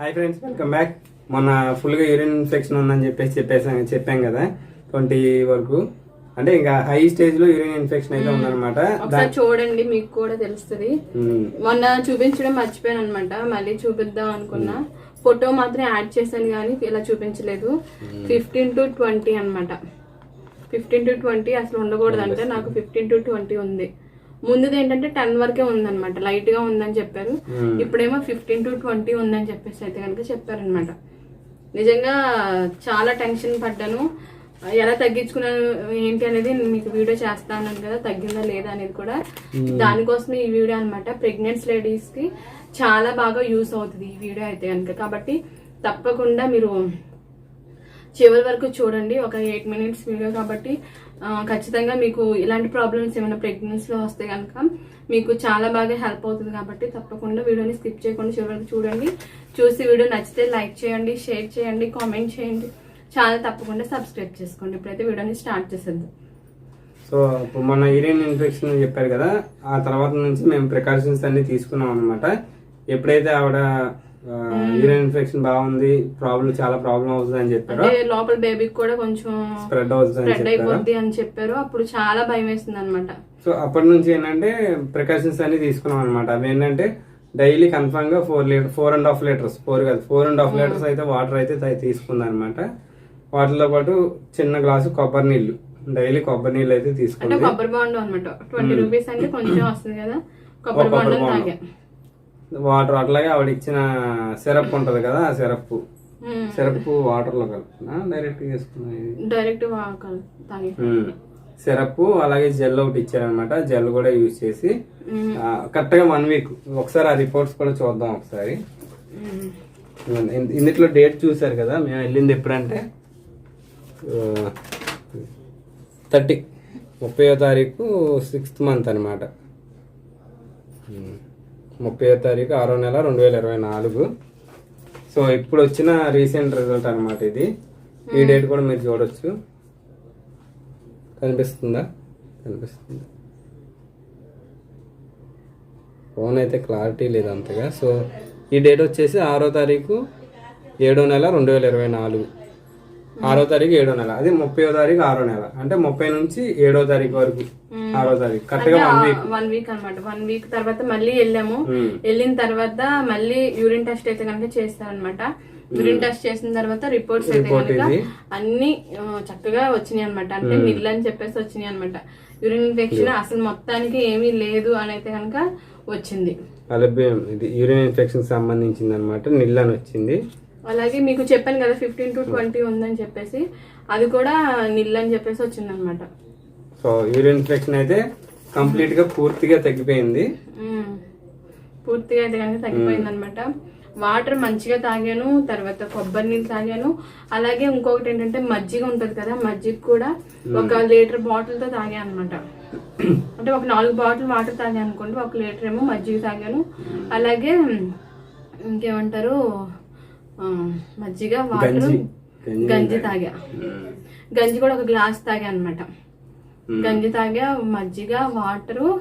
Hi friends welcome back మొన్న ఫుల్గా urine infection ఉందని చెప్పేసి చెప్పేసాం చెప్పాం కదా ట్వంటీ వరకు. అంటే ఇంకా హై స్టేజ్లో యూరిన్ ఇన్ఫెక్షన్ అయితే ఉందన్నమాట. ఒకసారి చూడండి మీకు కూడా తెలుస్తుంది. మొన్న చూపించడం మర్చిపోయాను అనమాట మళ్ళీ చూపిద్దాం అనుకున్నా. ఫోటో మాత్రం యాడ్ చేశాను కానీ ఇలా చూపించలేదు. ఫిఫ్టీన్ టు ట్వంటీ అనమాట ఫిఫ్టీన్ టు ట్వంటీ అసలు ఉండకూడదు అంటే నాకు ఫిఫ్టీన్ టు ట్వంటీ ఉంది. ముందుది ఏంటంటే టెన్ వరకే ఉందన్నమాట. లైట్గా ఉందని చెప్పారు. ఇప్పుడేమో ఫిఫ్టీన్ టు ట్వంటీ ఉందని చెప్పేసి అయితే కనుక చెప్పారనమాట నిజంగా చాలా టెన్షన్ పడ్డాను. ఎలా తగ్గించుకున్నాను ఏంటి అనేది మీకు వీడియో చేస్తాను కదా తగ్గిందా లేదా అనేది కూడా దానికోసమే ఈ వీడియో అనమాట ప్రెగ్నెంట్స్ లేడీస్కి చాలా బాగా యూస్ అవుతుంది ఈ వీడియో అయితే కనుక. కాబట్టి తప్పకుండా మీరు చివరి వరకు చూడండి ఒక ఎయిట్ మినిట్స్ వీడియో కాబట్టి ఖచ్చితంగా మీకు ఇలాంటి ప్రాబ్లమ్స్ ఏమైనా ప్రెగ్నెన్సీలో వస్తే కనుక మీకు చాలా బాగా హెల్ప్ అవుతుంది కాబట్టి తప్పకుండా వీడియోని స్కిప్ చేయకుండా చివరి వరకు చూడండి. చూసి వీడియో నచ్చితే లైక్ చేయండి షేర్ చేయండి కామెంట్ చేయండి. ఛానల్ తప్పకుండా సబ్స్క్రైబ్ చేసుకోండి. ఇప్పుడైతే వీడియోని స్టార్ట్ చేసేద్దాం. సో ఇప్పుడు మొన్న యూరిన్ ఇన్ఫెక్షన్ చెప్పారు కదా ఆ తర్వాత నుంచి మేము ప్రికాషన్స్ అన్ని తీసుకున్నాం అనమాట ఎప్పుడైతే ఆవిడ యూరిన్ ఇన్ఫెక్షన్ బాగుంది ప్రాబ్లం చాలా ప్రాబ్లం అవుతుంది అని చెప్పారో. అంటే లోపల బేబీకి కూడా కొంచెం స్ప్రెడ్ అవుతుంది అని స్ప్రెడ్ చెప్పారు? అయిపోద్ది అని చెప్పారు. అప్పుడు చాలా భయం వేసింది అనమాట సో అప్పటి నుంచి ఏంటంటే ప్రికాషన్స్ అన్ని తీసుకున్నాం అనమాట అవి ఏంటంటే డైలీ కన్ఫర్మ్గా four litre four and half litres four కాదు ఫోర్ అండ్ హాఫ్ లీటర్స్ అయితే వాటర్ అయితే తీసుకుంది అనమాట వాటితో పాటు చిన్న గ్లాసు కొబ్బరి నీళ్ళు డైలీ కొబ్బరి నీళ్ళు అయితే అంటే తీసుకుంది. కొబ్బరి బాండ్ అనమాట ట్వంటీ రూపీస్ అంటే కొంచెం వస్తుంది కదా. కొబ్బరి బొండం. తాగా. వాటర్ అట్లాగే ఆవిడ ఇచ్చిన సిరప్ ఉంటది కదా ఆ సిరప్. సిరప్ వాటర్లో కలుపుతున్నా డైరెక్ట్ చేసుకున్నా. డైరెక్ట్. సిరప్ అలాగే జెల్ ఒకటి ఇచ్చారనమాట జెల్ కూడా యూజ్ చేసి. కరెక్ట్గా వన్ వీక్ ఒకసారి ఆ రిపోర్ట్స్ కూడా చూద్దాం ఒకసారి ఇందులో డేట్ చూసారు కదా మేము వెళ్ళింది ఎప్పుడంటే థర్టీ ముప్పయో తారీఖు సిక్స్త్ మంత్ అనమాట ముప్పయో తారీఖు ఆరో నెల రెండు వేల ఇరవై నాలుగు. సో ఇప్పుడు వచ్చిన రీసెంట్ రిజల్ట్ అనమాట ఇది. ఈ డేట్ కూడా మీరు చూడొచ్చు. కనిపిస్తుందా? కనిపిస్తుంది. ఫోన్ అయితే క్లారిటీ లేదు అంతగా. సో ఈ డేట్ వచ్చేసి ఆరో తారీఖు ఏడో నెల రెండు వేల ఇరవై నాలుగు. ఆరో తారీఖు ఏడో నెల. అది ముప్పయో తారీఖు ఆరో నెల. అంటే ముప్పై నుంచి ఏడో తారీఖు వరకు. ఆరో తారీఖు. కరెక్ట్గా వన్ వీక్ వన్ వీక్ అనమాట వన్ వీక్ తర్వాత మళ్ళీ వెళ్ళాము. వెళ్ళిన తర్వాత మళ్ళీ యూరిన్ టెస్ట్ అయితే కనుక చేస్తారనమాట యూరిన్ టెస్ట్ చేసిన తర్వాత రిపోర్ట్స్ అయితే కనుక. అన్ని చక్కగా వచ్చినాయి అనమాట అంటే నిల్ అని చెప్పేసి వచ్చినాయి అనమాట యూరిన్ ఇన్ఫెక్షన్ అసలు మొత్తానికి ఏమీ లేదు అని అయితే కనుక వచ్చింది. అలభ్యం ఇది యూరిన్ ఇన్ఫెక్షన్ సంబంధించింది అనమాట నిల్ అని వచ్చింది. అలాగే మీకు చెప్పాను కదా ఫిఫ్టీన్ టు ట్వంటీ ఉందని చెప్పేసి. అది కూడా నిల్ అని చెప్పేసి వచ్చింది అనమాట సో యూరిన్ ఇన్ఫెక్షన్ అయితే కంప్లీట్గా పూర్తిగా తగ్గిపోయింది. మ్మ్. పూర్తిగా అయితే కనుక తగ్గిపోయింది అనమాట వాటర్ మంచిగా తాగాను తర్వాత కొబ్బరి నీళ్ళు తాగాను. అలాగే ఇంకొకటి ఏంటంటే మజ్జిగ ఉంటది కదా మజ్జిగ కూడా ఒక లీటర్ బాటిల్తో తాగాను అనమాట. అంటే ఒక నాలుగు బాటిల్ వాటర్ తాగాను అనుకోండి ఒక లీటర్ ఏమో మజ్జిగ తాగాను. అలాగే ఇంకేమంటారు మజ్జిగ వాటర్ గంజి. తాగా. గంజి కూడా ఒక గ్లాస్ తాగా అనమాట. గంజి తాగా మజ్జిగ వాటరు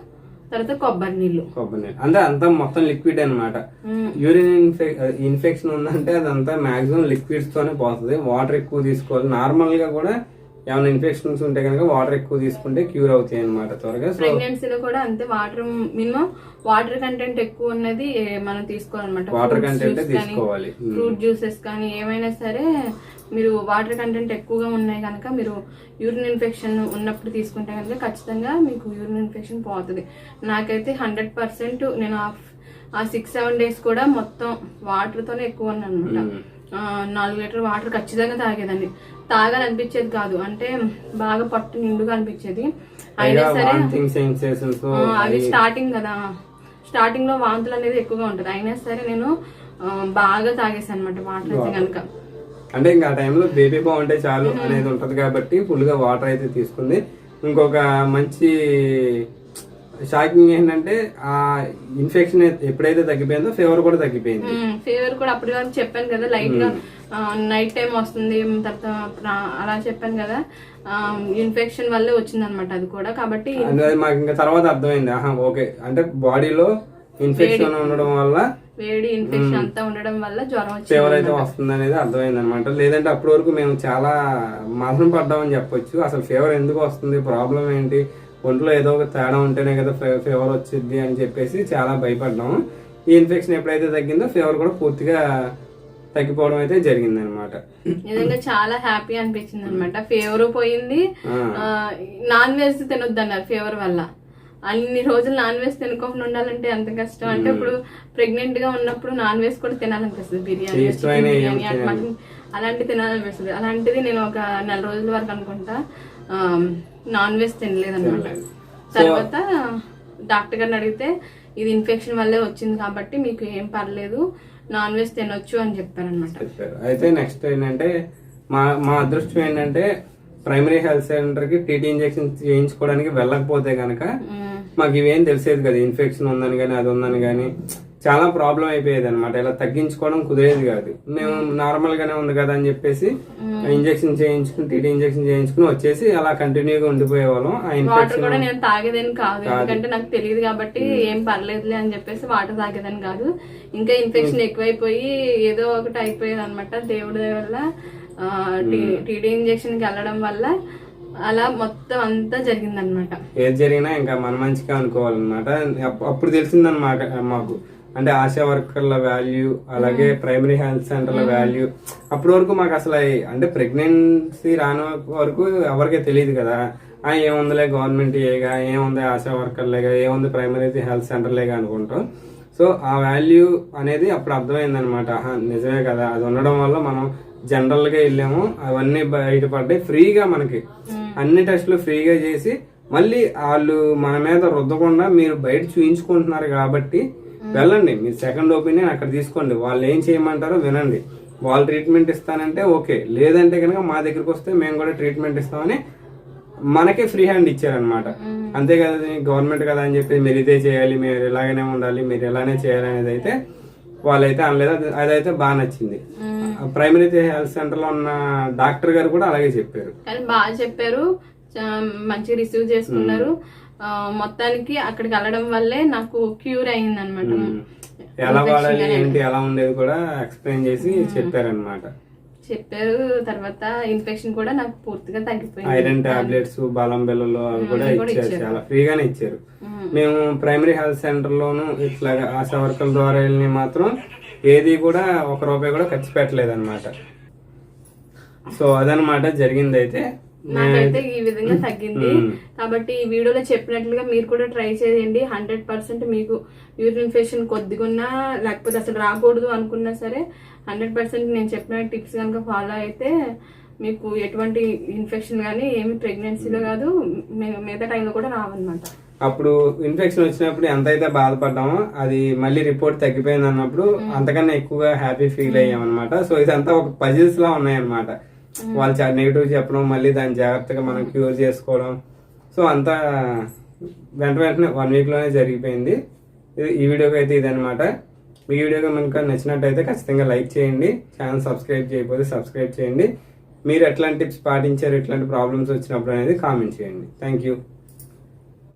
తర్వాత కొబ్బరి నీళ్ళు. కొబ్బరి నీళ్ళు. అంటే అంతా మొత్తం లిక్విడ్ అన్నమాట. మ్మ్. యూరిన్ ఇన్ఫెక్ ఇన్ఫెక్షన్ ఉందంటే అదంతా మాక్సిమం లిక్విడ్స్ తోనే పోతుంది. వాటర్ ఎక్కువ తీసుకోవాలి. నార్మల్గా కూడా ఏమైనా ఇన్ఫెక్షన్స్ ఉంటే కనుక వాటర్ ఎక్కువ తీసుకుంటే క్యూర్ అవుతాయి అన్నమాట త్వరగా. సో ప్రెగ్నెన్సీలో కూడా అంతే వాటర్ మినిమం వాటర్ కంటెంట్ ఎక్కువ ఉన్నది మనం తీసుకోవాలన్నమాట. వాటర్ కంటెంట్ తీసుకోవాలి. ఫ్రూట్ జ్యూసెస్ కానీ ఏమైనా సరే మీరు వాటర్ కంటెంట్ ఎక్కువగా ఉన్నాయి కనుక మీరు యూరిన్ ఇన్ఫెక్షన్ ఉన్నప్పుడు తీసుకుంటే కనుక ఖచ్చితంగా మీకు యూరిన్ ఇన్ఫెక్షన్ పోతుంది. నాకైతే హండ్రెడ్ పర్సెంట్ నేను ఆ- ఆ సిక్స్ సెవెన్ డేస్ కూడా మొత్తం వాటర్తోనే ఎక్కువ ఉన్నాను అనమాట. ఆ, నాలుగు లీటర్ వాటర్ ఖచ్చితంగా తాగేదాన్ని తాగాలనిపించేది కాదు. అంటే బాగా పట్టు నిండుగా అనిపించేది. అయినా సరే అవి స్టార్టింగ్ కదా. స్టార్టింగ్లో వాంతులు అనేది ఎక్కువగా ఉంటుంది. అయినా సరే నేను బాగా తాగేసాను అనమాట వాటర్ అయితే కనుక అంటే ఇంకా ఆ టైంలో బేబీ బాగుంటే చాలు అనేది ఉంటది కాబట్టి ఫుల్గా వాటర్ అయితే తీసుకుంది. ఇంకొక మంచి షాకింగ్ ఏంటంటే ఆ ఇన్ఫెక్షన్ ఎప్పుడైతే తగ్గిపోయిందో ఫీవర్ కూడా తగ్గిపోయింది. ఫీవర్ కూడా అప్పుడు చెప్పాను కదా లైట్గా నైట్ టైం వస్తుంది తర్వాత అలా చెప్పాను కదా ఇన్ఫెక్షన్ వల్లే వచ్చింది అనమాట అది కూడా. కాబట్టి మాకు ఇంకా తర్వాత అర్థమైంది. ఆహా ఓకే. అంటే బాడీలో ఇన్ఫెక్షన్ ఉండడం వల్ల వేడి ఇన్ఫెక్షన్ అంతా ఉండడం వల్ల జ్వరం ఫీవర్ అయితే వస్తుంది అనేది అర్థమైంది అనమాట లేదంటే అప్పటి వరకు మేము చాలా మదన పడ్డామని చెప్పొచ్చు. అసలు ఫీవర్ ఎందుకు వస్తుంది? ప్రాబ్లం ఏంటి? ఒంట్లో ఏదో ఒక తేడా ఉంటేనే కదా ఫీవర్ వచ్చింది అని చెప్పేసి చాలా భయపడ్డాము. ఈ ఇన్ఫెక్షన్ ఎప్పుడైతే తగ్గిందో ఫీవర్ కూడా పూర్తిగా తగ్గిపోవడం అయితే జరిగింది అనమాట నిజంగా చాలా హ్యాపీ అనిపించింది అనమాట ఫీవర్ పోయింది. నాన్ వెజ్ తినొద్దు అన్నారు ఫీవర్ వల్ల. అన్ని రోజులు నాన్ వెజ్ తినకుండా ఉండాలంటే ఎంత కష్టం? అంటే ఇప్పుడు ప్రెగ్నెంట్గా ఉన్నప్పుడు నాన్ వెజ్ కూడా తినాలనిపిస్తుంది. బిర్యానీ బిర్యానీ అలాంటివి తినాలనిపిస్తుంది. అలాంటిది నేను ఒక నెల రోజుల వరకు అనుకుంటా. నాన్ వెజ్ తినలేదన్నమాట. తర్వాత డాక్టర్ గారిని అడిగితే ఇది ఇన్ఫెక్షన్ వల్లే వచ్చింది కాబట్టి మీకు ఏం పర్లేదు నాన్ వెజ్ తినొచ్చు అని చెప్పారనమాట చెప్పారు. అయితే నెక్స్ట్ ఏంటంటే మా మా అదృష్టం ఏంటంటే ప్రైమరీ హెల్త్ సెంటర్కి టీటీ ఇంజెక్షన్ చేయించుకోవడానికి వెళ్ళకపోతే గనక మాకు ఇవేం తెలిసేది కదా ఇన్ఫెక్షన్ ఉందని కానీ అది ఉందని కానీ చాలా ప్రాబ్లం అయిపోయేది అనమాట ఇలా తగ్గించుకోవడం కుదిరేది కాదు. మేము నార్మల్ గానే ఉంది కదా అని చెప్పేసి ఇంజెక్షన్ చేయించుకుని టీటీ ఇంజెక్షన్ చేయించుకుని వచ్చేసి అలా కంటిన్యూగా ఉండిపోయే వాళ్ళం ఆ వాటర్ కూడా నేను తాగేదని కాదు. ఎందుకంటే నాకు తెలియదు కాబట్టి ఏం పర్లేదులే అని చెప్పేసి వాటర్ తాగేదని కాదు. ఇంకా ఇన్ఫెక్షన్ ఎక్కువైపోయి ఏదో ఒకటి అయిపోయేది అనమాట దేవుడి వల్ల. టీడీ ఇంజెక్షన్కి వెళ్ళడం వల్ల అలా మొత్తం అంతా జరిగిందనమాట ఏది జరిగినా ఇంకా మన మంచిగా అనుకోవాలన్నమాట. అప్- అప్పుడు తెలిసిందన్నమాట మాకు. అంటే ఆశా వర్కర్ల వాల్యూ అలాగే ప్రైమరీ హెల్త్ సెంటర్ల వాల్యూ అప్పటి వరకు మాకు అసలు అంటే ప్రెగ్నెన్సీ రాని వరకు ఎవరికీ తెలియదు కదా. ఆ ఏముందిలే గవర్నమెంట్ ఏగా ఏముంది ఆశా వర్కర్లేగా ఏముంది ప్రైమరీ హెల్త్ సెంటర్లేగా అనుకుంటాం. సో ఆ వాల్యూ అనేది అప్పుడు అర్థమైంది అనమాట నిజమే కదా. అది ఉండడం వల్ల మనం జనరల్గా వెళ్ళాము. అవన్నీ బయటపడ్డాయి. ఫ్రీగా మనకి. అన్ని టెస్టులు ఫ్రీగా చేసి మళ్ళీ వాళ్ళు మన మీద రుద్దకుండా మీరు బయట చూయించుకుంటున్నారు కాబట్టి వెళ్ళండి. మీరు సెకండ్ ఒపీనియన్ అక్కడ తీసుకోండి. వాళ్ళు ఏం చేయమంటారో వినండి. వాళ్ళు ట్రీట్మెంట్ ఇస్తానంటే ఓకే. లేదంటే కనుక మా దగ్గరికి వస్తే మేము కూడా ట్రీట్మెంట్ ఇస్తామని మనకే ఫ్రీ హ్యాండ్ ఇచ్చారనమాట అంతే కదా గవర్నమెంట్ కదా అని చెప్పి మీరు ఇదే చేయాలి మీరు ఇలాగనే ఉండాలి మీరు ఇలానే చేయాలి అనేది అయితే వాళ్ళైతే అనలేదు. అది- అదైతే బాగా నచ్చింది. ప్రైమరీ హెల్త్ సెంటర్లో ఉన్న డాక్టర్ గారు కూడా అలాగే చెప్పారు. బాగా చెప్పారు. మంచిగా రిసీవ్ చేసుకున్నారు. ఆ, మొత్తానికి అక్కడికి వెళ్ళడం వల్లే నాకు క్యూర్ అయింది అనమాట ఎలా వాడాలి ఏంటి ఎలా ఉండేది కూడా ఎక్స్ప్లెయిన్ చేసి చెప్పారనమాట చెప్పారు తర్వాత ఇన్ఫెక్షన్ కూడా నాకు పూర్తిగా తగ్గిపోయింది. ఐరన్ టాబ్లెట్స్ బలం బిల్లలు అవి కూడా ఇచ్చారు చాలా ఫ్రీగానే ఇచ్చారు. మేము. ప్రైమరీ హెల్త్ సెంటర్ లోను ఇట్లా ఆశా వర్కర్ల ద్వారా వెళ్ళి మాత్రం ఏది కూడా ఒక రూపాయి కూడా ఖర్చు పెట్టలేదు అనమాట సో అదనమాట జరిగింది అయితే నాకైతే ఈ విధంగా తగ్గింది. కాబట్టి ఈ వీడియోలో చెప్పినట్లుగా మీరు కూడా ట్రై చేయండి. హండ్రెడ్ పర్సెంట్ మీకు యూరిన్ ఇన్ఫెక్షన్ కొద్దిగా ఉన్నా లేకపోతే అసలు రాకూడదు అనుకున్నా సరే హండ్రెడ్ పర్సెంట్ నేను చెప్పిన టిప్స్ కనుక ఫాలో అయితే మీకు ఎటువంటి ఇన్ఫెక్షన్ కానీ ఏమి ప్రెగ్నెన్సీలో కాదు మిగతా టైంలో కూడా రావన్నమాట. అప్పుడు ఇన్ఫెక్షన్ వచ్చినప్పుడు ఎంత అయితే బాధపడ్డామో అది మళ్ళీ రిపోర్ట్ తగ్గిపోయింది అన్నప్పుడు అంతకన్నా ఎక్కువగా హ్యాపీ ఫీల్ అయ్యాం అనమాట సో ఇదంతా ఒక పజిల్స్ లా ఉన్నాయన్నమాట. వాళ్ళు చాలా నెగిటివ్ చెప్పడం మళ్ళీ దాన్ని జాగ్రత్తగా మనం క్యూర్ చేసుకోవడం. సో అంతా వెంట వెంటనే వన్ వీక్లోనే జరిగిపోయింది. ఇది- ఈ వీడియోకి అయితే ఇదనమాట మీ వీడియో కనుక నచ్చినట్టయితే ఖచ్చితంగా లైక్ చేయండి. ఛానల్ సబ్స్క్రైబ్ చేయకపోతే సబ్స్క్రైబ్ చేయండి. మీరు ఎట్లాంటి టిప్స్ పాటించారు ఎట్లాంటి ప్రాబ్లమ్స్ వచ్చినప్పుడు అనేది కామెంట్ చేయండి. Thank you